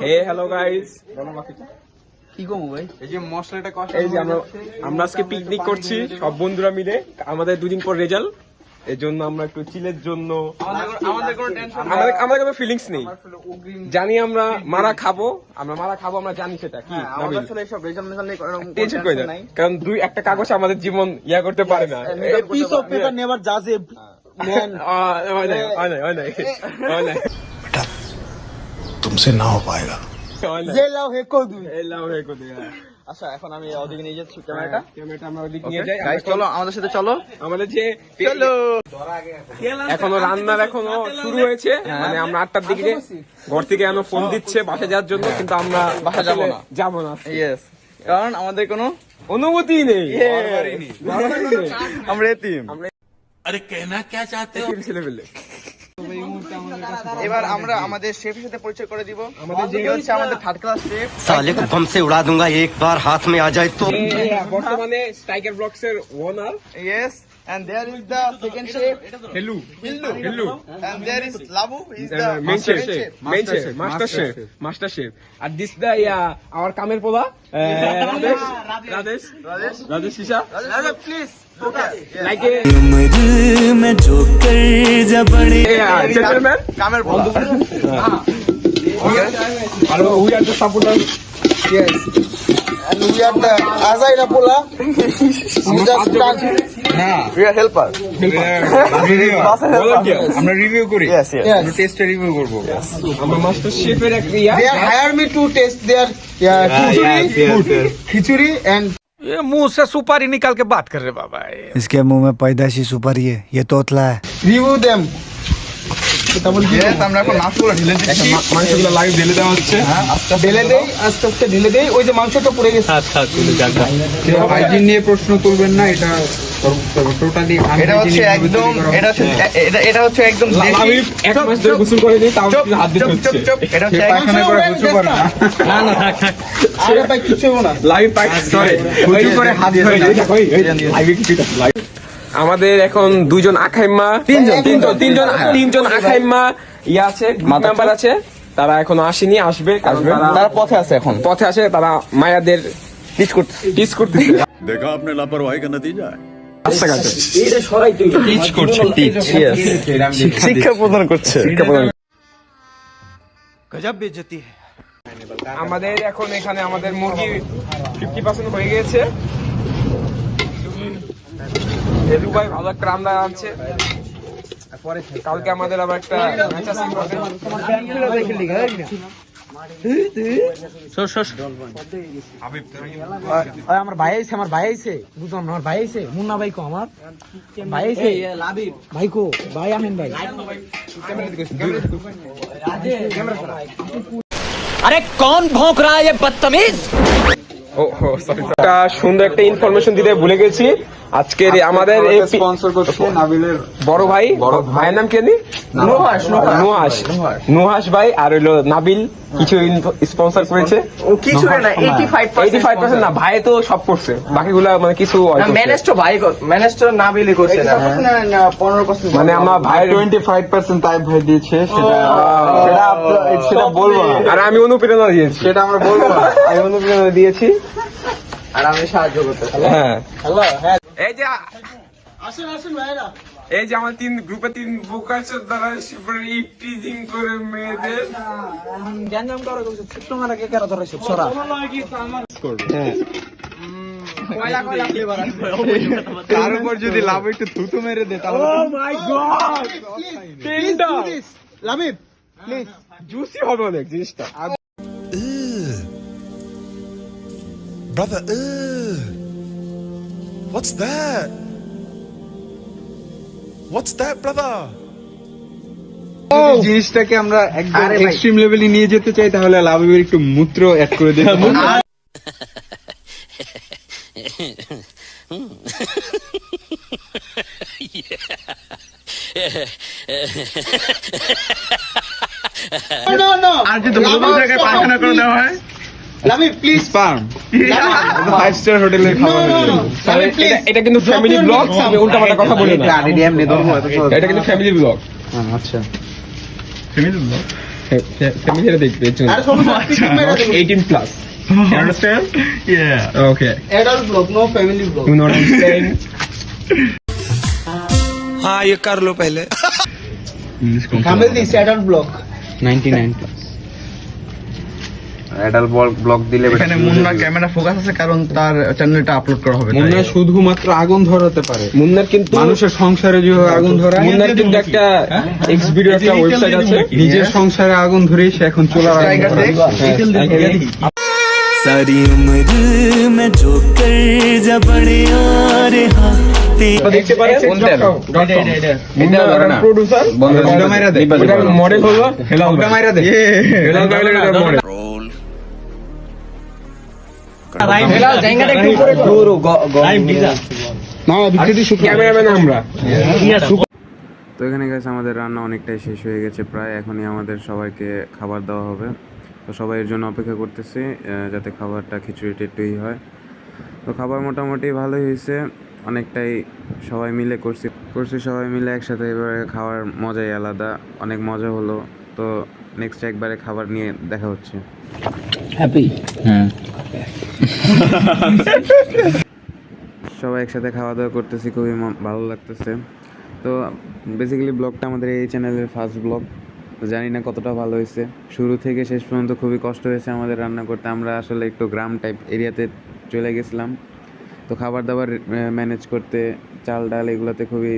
হে hello guys কি কমু ভাই? এই যে মশলাটা কষা এই যে আমরা আমরা আজকে পিকনিক করছি সব বন্ধুরা মিলে। আমাদের দুদিন পর রেজাল্ট এর জন্য আমরা একটু চিলের জন্য আমাদের কোনো টেনশন আমাদের আমাদের কোনো ফিলিংস নেই। জানি আমরা মারা খাব। আমরা মারা খাব আমরা জানি সেটা। কি? হ্যাঁ, আমাদের আসলে এইসব রেজাল্ট টেনশন করে না কারণ দুই একটা কাগজ আমাদের জীবন ইয়া করতে পারে না। Piece of paper never judge a man. আহ, হয় নাই, হয় নাই, হয় নাই, হয় নাই, तुमसे ना हो पाएगा হয় নাই। যে লাও হে কো দুই। এই লাও রে কোথায়, হ্যাঁ। আচ্ছা এখন আমি ওদিকে নিয়ে যাচ্ছি ক্যামেরাটা ক্যামেরাটা আমরা ওদিক নিয়ে যাই গাইস চলো আমাদের সাথে চলো আমাদের যে এখনো রান্নার এখনো শুরু হয়েছে মানে আমরা আটটার দিকে ঘর থেকে এখনো ফোন দিচ্ছে বাসা যাওয়ার জন্য কিন্তু আমরা বাসা যাবো না। যাবো না ইয়েস কারণ আমাদের কোনো অনুমতি নেই আমরা এতিম अरे कहना क्या चाहते हो ছেলে পেলে এবার আমরা আমাদের শেফের সাথে পরিচয় করে দিব। আমাদের যে হচ্ছে আমাদের থার্ড ক্লাস শেফ সালে কো বম সে উড়া দুঙ্গা একবার হাত মে আ যায় তো বর্তমানে স্ট্রাইকার ব্লকস এর ওনার yes and there is the second chef Hello. Hello. Hello. and there is Labu is the main master chef. Main chef. Master chef. Master chef. And this the our Kamer Pola. Uh, Radesh. Radesh. Radesh. Radesh Radesh, please. Like a yeah, gentleman. Okay. Yes. and we are the Azaira Pola we just start we are helper volunteer আমরা review করি yes yes আমরা টেস্টে review করব আমরা master শেফের এক ইয়া they are hire me to taste their yeah, khichuri khichuri and ये मुंह से सुपारी निकाल के बात कर रहे बाबा ये। इसके मुंह में पैदाइशी सुपारी है ये तोतला है review them yes আমরা এখন মাছগুলো ঢেলে দিচ্ছি। মাংসগুলো লাইভ ঢেলে দেওয়া হচ্ছে। ঢেলে দেই আস্তে আস্তে ঢেলে দেই। ওই যে মাংসটা পড়ে গেছে। হাইজিন নিয়ে প্রশ্ন তুলবেন না এটা টোটালি এটা হচ্ছে একদম এটা এটা- এটা হচ্ছে একদম দেশি এক মাস ধরে গোসল করে দিই তাও হাত চুপ, হচ্ছে। চুপ, চুপ। এটা হচ্ছে পায়খানা করে গোসল করে না। আরে ভাই কিছু না। লাইভ পাই সরি গোসল করে হাত ধরে না। আমাদের এখন দুজন আখাইম্মা তিনজন হ্যাঁ, তিনজন হ্যাঁ, তিনজন হ্যাঁ। তিনজন আখাইম্মা ইয়ে আছে নাম্বার আছে। তারা এখন আসেনি আসবে আসবে। তারা পথে আছে এখন। পথে আছে তারা মায়াদের টিচ করতে টিচ করতেছে। দেখো আপনি লাপরওয়াহি কা নতিজা শিক্ষা আমাদের এখন এখানে আমাদের মুরগি ফিফটি পার্সেন্ট হয়ে গেছে হেলু ভাই ভালো একটা আনছে। কালকে আমাদের আবার একটা আমার ভাই আমার ভাই বুঝলাম আমার ভাই মুন্না ভাই কো আমার। ভাই ভাই কো ভাই আমিন ভাই। আরে কন ভোঁক রা বদতমিজ? ও. একটা সুন্দর একটা ইনফরমেশন দিতে ভুলে গেছি। আজকের আমাদের এই স্পন্সর করছে নাবিলের বড় ভাই? ভাইয়ের নাম কি নুহাস নুহাস ভাই আর হইল নাবিল। কিছু স্পন্সর করেছে ও কিছু না 85% এইটি ফাইভ পার্সেন্ট না ভাই তো সব করছে। বাকিগুলা মানে কিছু ম্যানেজ তো ভাই ম্যানেজ তো না বিলি করছে না। 15% মানে আমরা ফাইভ পার্সেন্ট তাই ভাই দিয়েছে সেটা সেটা সেটা বলব না। আর আমি অনুপ্রেরণা দিয়েছি। সেটা আমরা বলব না। আমি অনুপ্রেরণা দিয়েছি। আর আমি সাহায্য করতে হ্যাঁ। হ্যালো হ্যাঁ। এই যে আসেন আসেন ভাইরা এই যে আমার তিন গ্রুপে তিন বুক আছে তারা করে মেয়েদের। গ্যাঞ্জাম করে কইছে ছোট মারা কে কেন আছে তার উপর যদি লাভ একটু থুতু মেরে দে তাহলে প্লিজ জুসি হবে অনেক জিনিসটা। Brother ugh. what's that? What's that brother? যদি জিনিসটাকে আমরা একদম এক্সট্রিম লেভেলে নিয়ে যেতে চাই তাহলে লাভের একটু মূত্র অ্যাড করে নো আর যদি ভালো জায়গায় পায়খানা করে দেওয়া হয়? লাবিব প্লিজ স্পার্ম ফাইভ স্টার হোটেলে এটা কিন্তু ফ্যামিলি ব্লগ আমি উল্টাপাল্টা কথা বলি না এটা কিন্তু ফ্যামিলি ব্লগ আচ্ছা ফ্যামিলি ব্লগ ফ্যামিলিরা দেখবে eighteen plus You understand? Yeah. Okay. Adult vlog, no family vlog. You know what I'm saying? हाँ ये कर लो पहले हमें this adult block 99 adult block দিলে এখানে মুন্না ক্যামেরা ফোকাস আছে কারণ তার চ্যানেলটা আপলোড করা হবে মুন্না শুধুমাত্র আগুন ধরাতে পারে। মুন্নার কিন্তু মানুষের সংসারে যে আগুন ধরা মুন্নার কিন্তু একটা এক্স ভিডিও একটা ওয়েবসাইট আছে। নিজের সংসারে আগুন ধরে সে এখন চলে সারি উমর মে জো কর জবড়ে আর হা দেখতে প্রোডিউসার মডেল হলো। হেলাল মাইরা দে হেলাল মডেল তো এখানে গেছে আমাদের রান্না অনেকটাই শেষ হয়ে গেছে প্রায় এখনই আমাদের সবাইকে খাবার দেওয়া হবে। তো সবাই এর জন্য অপেক্ষা করতেছি যাতে খাবারটা খিচুড়ি টিটুই হয়। তো খাবার মোটামুটি ভালোই হয়েছে অনেকটাই সবাই মিলে করছি। করছি সবাই মিলে একসাথে এবারে খাওয়ার মজাই আলাদা অনেক মজা হলো। তো নেক্সট একবারে খাবার নিয়ে দেখা হচ্ছে। সবাই একসাথে খাওয়া দাওয়া করতেছি, খুবই ভালো লাগতেছে। তো বেসিক্যালি ব্লগটা আমাদের এই চ্যানেলের ফার্স্ট ব্লগ জানি না কতটা ভালো হয়েছে। শুরু থেকে শেষ পর্যন্ত খুবই কষ্ট হয়েছে আমাদের রান্না করতে। আমরা আসলে একটু গ্রাম টাইপ এরিয়াতে চলে গেছিলাম। তো খাবার দাবার ম্যানেজ করতে, চাল ডাল এগুলোতে খুবই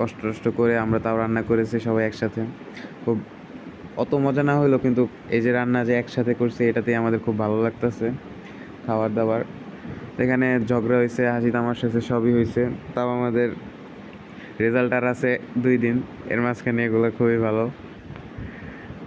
কষ্ট টষ্ট করে আমরা তাও রান্না করেছি সবাই একসাথে। খুব অত মজা না হলেও কিন্তু এই যে রান্না যে একসাথে করছি, এটাতেই আমাদের খুব ভালো লাগতেছে খাবার দাবার এখানে ঝগড়া হয়েছে হাসি তামাশা হয়েছে সবই হয়েছে তাও আমাদের রেজাল্ট আর আছে দুই দিন। এর মাঝখানে এগুলো খুবই ভালো।